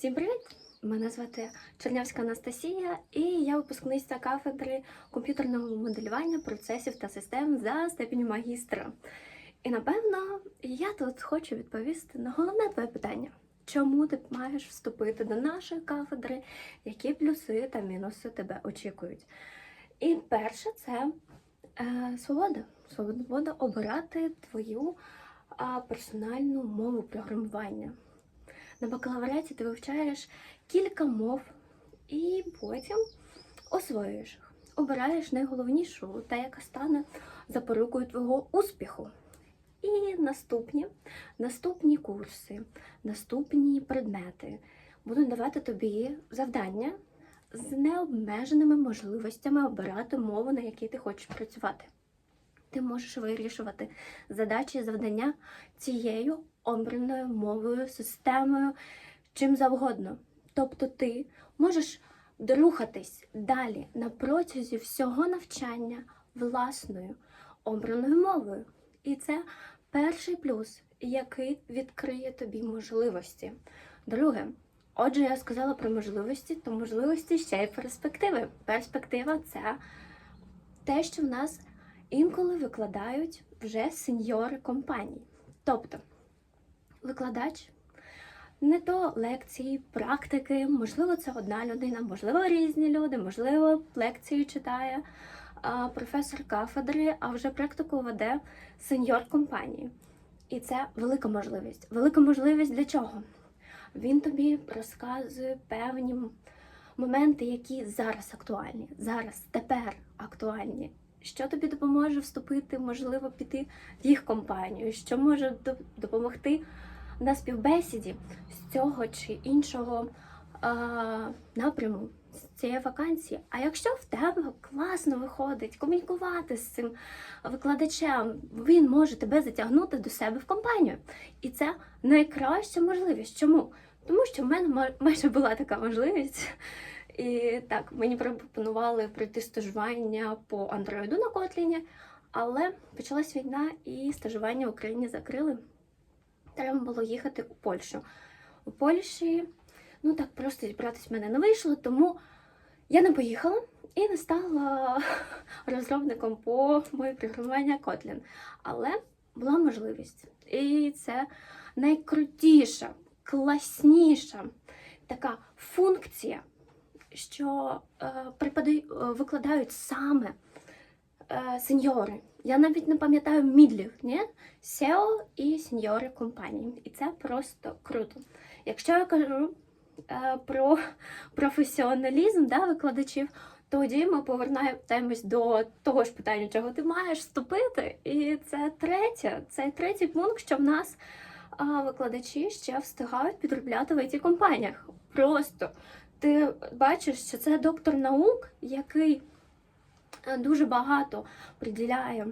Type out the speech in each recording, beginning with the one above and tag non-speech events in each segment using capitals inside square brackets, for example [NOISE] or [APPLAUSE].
Всім привіт! Мене звати Чернявська Анастасія, і я випускниця кафедри комп'ютерного моделювання процесів та систем за степінь магістра. І напевно я тут хочу відповісти на головне твоє питання: чому ти маєш вступити до нашої кафедри, які плюси та мінуси тебе очікують? І перше, це е, свобода. Свобода обирати твою а, персональну мову програмування. На бакалавраті ти вивчаєш кілька мов і потім освоюєш їх. Обираєш найголовнішу, та яка стане запорукою твого успіху. І наступні, наступні курси, наступні предмети будуть давати тобі завдання з необмеженими можливостями обирати мову, на якій ти хочеш працювати. Ти можеш вирішувати задачі завдання цією обраною мовою, системою, чим завгодно. Тобто ти можеш рухатись далі на протязі всього навчання власною обраною мовою. І це перший плюс, який відкриє тобі можливості. Друге, отже, я сказала про можливості, то можливості ще й перспективи. Перспектива це те, що в нас інколи викладають вже сеньори компанії. Тобто викладач не то лекції, практики, можливо, це одна людина, можливо, різні люди, можливо, лекції читає а, професор кафедри, а вже практику веде сеньор компанії. І це велика можливість. Велика можливість для чого? Він тобі розказує певні моменти, які зараз актуальні, зараз, тепер актуальні. Що тобі допоможе вступити, можливо, піти в їх компанію, що може допомогти на співбесіді з цього чи іншого а, напряму, з цієї вакансії. А якщо в тебе класно виходить комунікувати з цим викладачем, він може тебе затягнути до себе в компанію. І це найкраща можливість. Чому? Тому що в мене ма- майже була така можливість. І так, мені пропонували пройти стажування по андроїду на Котліні, але почалась війна і стажування в Україні закрили. Треба було їхати у Польщу. У Польщі, ну так просто зібратись в мене не вийшло, тому я не поїхала і не стала [LAUGHS] розробником по моє програмування Kotlin. Але була можливість. І це найкрутіша, класніша така функція, що е, преподають, е, викладають саме е, сеньори. Я навіть не пам'ятаю мідлів, ні? SEO і сеньори компанії. І це просто круто. Якщо я кажу про професіоналізм да, викладачів, тоді ми повернемось до того ж питання, чого ти маєш вступити. І це третє, це третій пункт, що в нас викладачі ще встигають підробляти в it компаніях. Просто ти бачиш, що це доктор наук, який е, дуже багато приділяє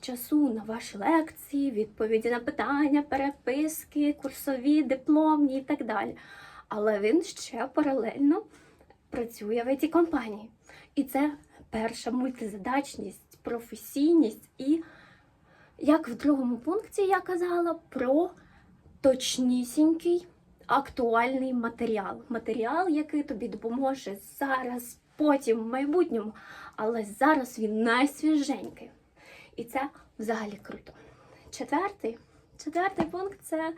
часу на ваші лекції, відповіді на питання, переписки, курсові, дипломні і так далі. Але він ще паралельно працює в it компанії. І це перша мультизадачність, професійність і, як в другому пункті я казала, про точнісінький актуальний матеріал. Матеріал, який тобі допоможе зараз, потім, в майбутньому, але зараз він найсвіженький. І це взагалі круто. Четвертий, четвертий пункт це,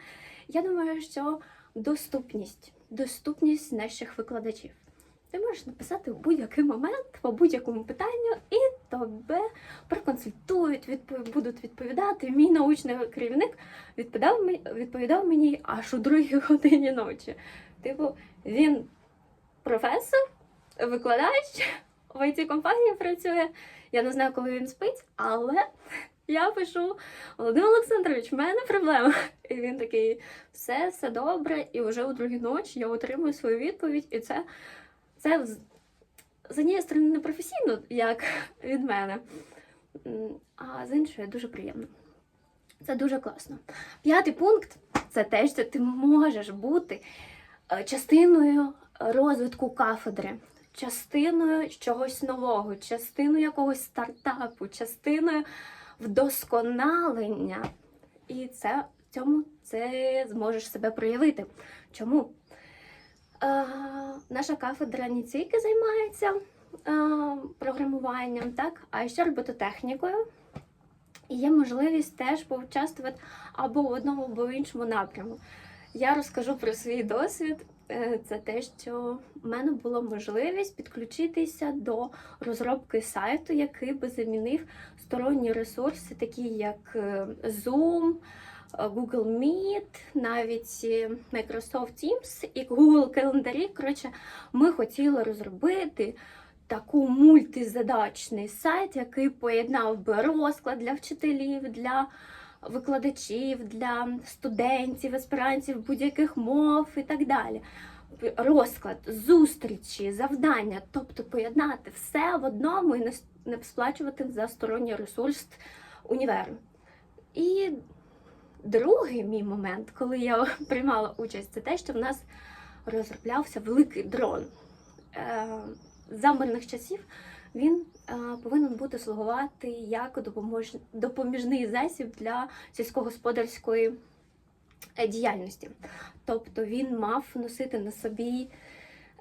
я думаю, що доступність, доступність наших викладачів. Ти можеш написати в будь-який момент по будь-якому питанню, і тебе проконсультують, відпов- будуть відповідати. Мій научний керівник відповідав мені, відповідав мені аж у другій [LAUGHS] годині ночі. Типу, він професор, викладач в it компанії працює. Я не знаю, коли він спить, але [LAUGHS] я пишу Володимир Олександрович, в мене проблема. І він такий, все, все добре. І вже у другій ночі я отримую свою відповідь, і це, це з- однієї сторони не професійно, як від мене, а з іншої дуже приємно. Це дуже класно. П'ятий пункт це те, що ти можеш бути е, частиною розвитку кафедри, частиною чогось нового, частиною якогось стартапу, частиною вдосконалення. І це в цьому це зможеш себе проявити. Чому? Е, наша кафедра не тільки займається е, програмуванням, так, а ще робототехнікою. І є можливість теж поучаствувати або в одному, або в іншому напряму. Я розкажу про свій досвід. Е, Це те, що в мене була можливість підключитися до розробки сайту, який би замінив сторонні ресурси, такі як е, Zoom, е, Google Meet, навіть Microsoft Teams і Google календарі. Коротше, ми хотіли розробити таку мультизадачний сайт, який поєднав би розклад для вчителів, для викладачів, для студентів, аспірантів будь-яких мов і так далі. Розклад, зустрічі, завдання, тобто поєднати все в одному і не сплачувати за сторонній ресурс універу. І другий мій момент, коли я [LAUGHS] приймала участь, це те, що в нас розроблявся великий дрон. Е, За мирних часів він е, повинен бути слугувати як допомож... допоміжний засіб для сільськогосподарської е, діяльності. Тобто він мав носити на собі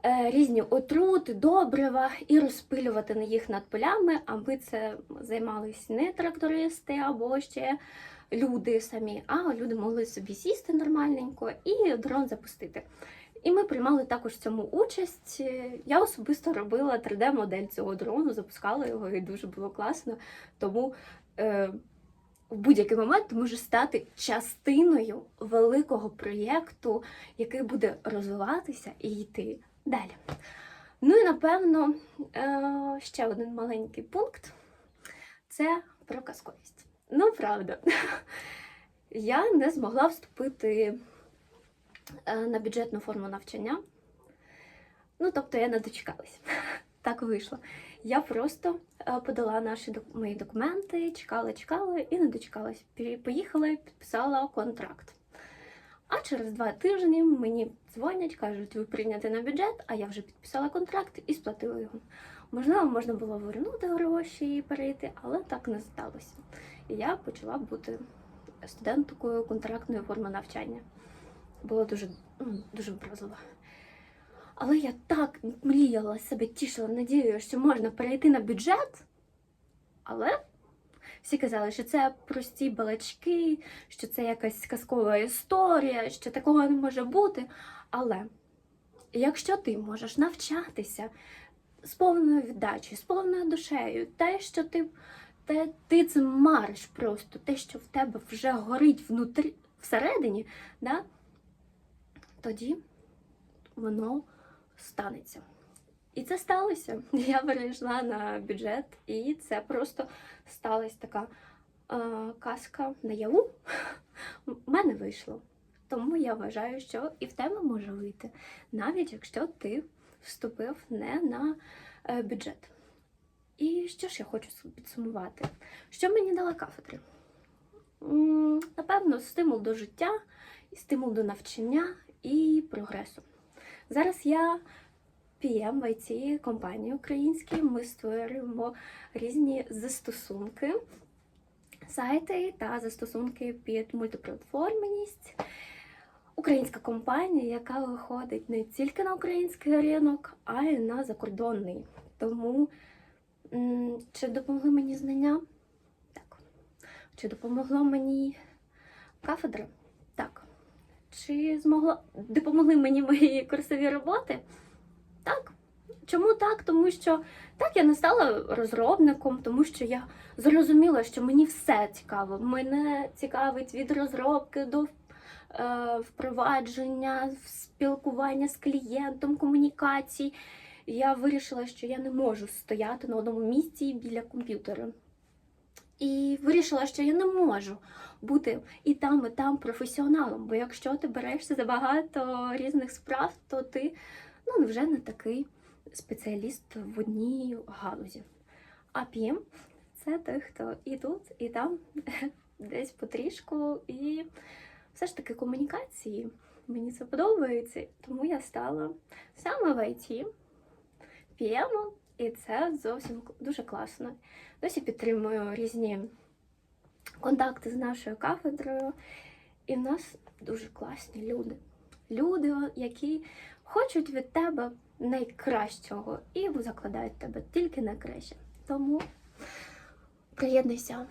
е, різні отрути, добрива і розпилювати на їх над полями, аби це займались не трактористи або ще люди самі, а люди могли собі сісти нормальненько і дрон запустити. І ми приймали також в цьому участь. Е, Я особисто робила 3D-модель цього дрону, запускала його, і дуже було класно. Тому е, в будь-який момент може стати частиною великого проєкту, який буде розвиватися і йти далі. Ну і напевно, е, ще один маленький пункт це про казковість. Ну, правда, [LAUGHS] я не змогла вступити на бюджетну форму навчання. Ну, тобто я не дочекалась. [LAUGHS] Так вийшло. Я просто е, подала наші мої документи, чекала, чекала і не дочекалась. Поїхала і підписала контракт. А через два тижні мені дзвонять, кажуть, ви прийняті на бюджет, а я вже підписала контракт і сплатила його. Можливо, можна було вернути гроші і перейти, але так не сталося. І я почала бути студенткою контрактної форми навчання. Було дуже, ну, дуже образливо. Але я так мріяла себе, тішила надією, що можна перейти на бюджет. Але всі казали, що це прості балачки, що це якась казкова історія, що такого не може бути. Але якщо ти можеш навчатися з повною віддачею, з повною душею, те, що ти, те, ти цим мариш просто, те, що в тебе вже горить внутрі, всередині, да, тоді воно станеться. І це сталося. Я перейшла на бюджет, і це просто сталася така е, казка наяву. У мене вийшло. Тому я вважаю, що і в тебе може вийти, навіть якщо ти вступив не на е, бюджет. І що ж я хочу підсумувати? Що мені дала кафедри? Напевно, стимул до життя, стимул до навчання і прогресу. Зараз я PM в IT компанії українській. Ми створюємо різні застосунки, сайти та застосунки під мультиплатформеність. Українська компанія, яка виходить не тільки на український ринок, а й на закордонний. Тому чи допомогли мені знання? Так. Чи допомогла мені кафедра? Чи змогла допомогли мені мої курсові роботи? Так. Чому так? Тому що так я не стала розробником, тому що я зрозуміла, що мені все цікаво. Мене цікавить від розробки до е, впровадження, спілкування з клієнтом, комунікацій. Я вирішила, що я не можу стояти на одному місці біля комп'ютера. І вирішила, що я не можу бути і там, і там професіоналом. Бо якщо ти берешся за багато різних справ, то ти ну, вже не такий спеціаліст в одній галузі. А PM – це той, хто і тут, і там, [LAUGHS] десь потрішку, і все ж таки комунікації. Мені це подобається, тому я стала саме в IT PM, і це зовсім дуже класно. Досі підтримую різні контакти з нашою кафедрою, і в нас дуже класні люди. люди, які хочуть від тебе найкращого і закладають тебе тільки найкраще. Тому приєднуйся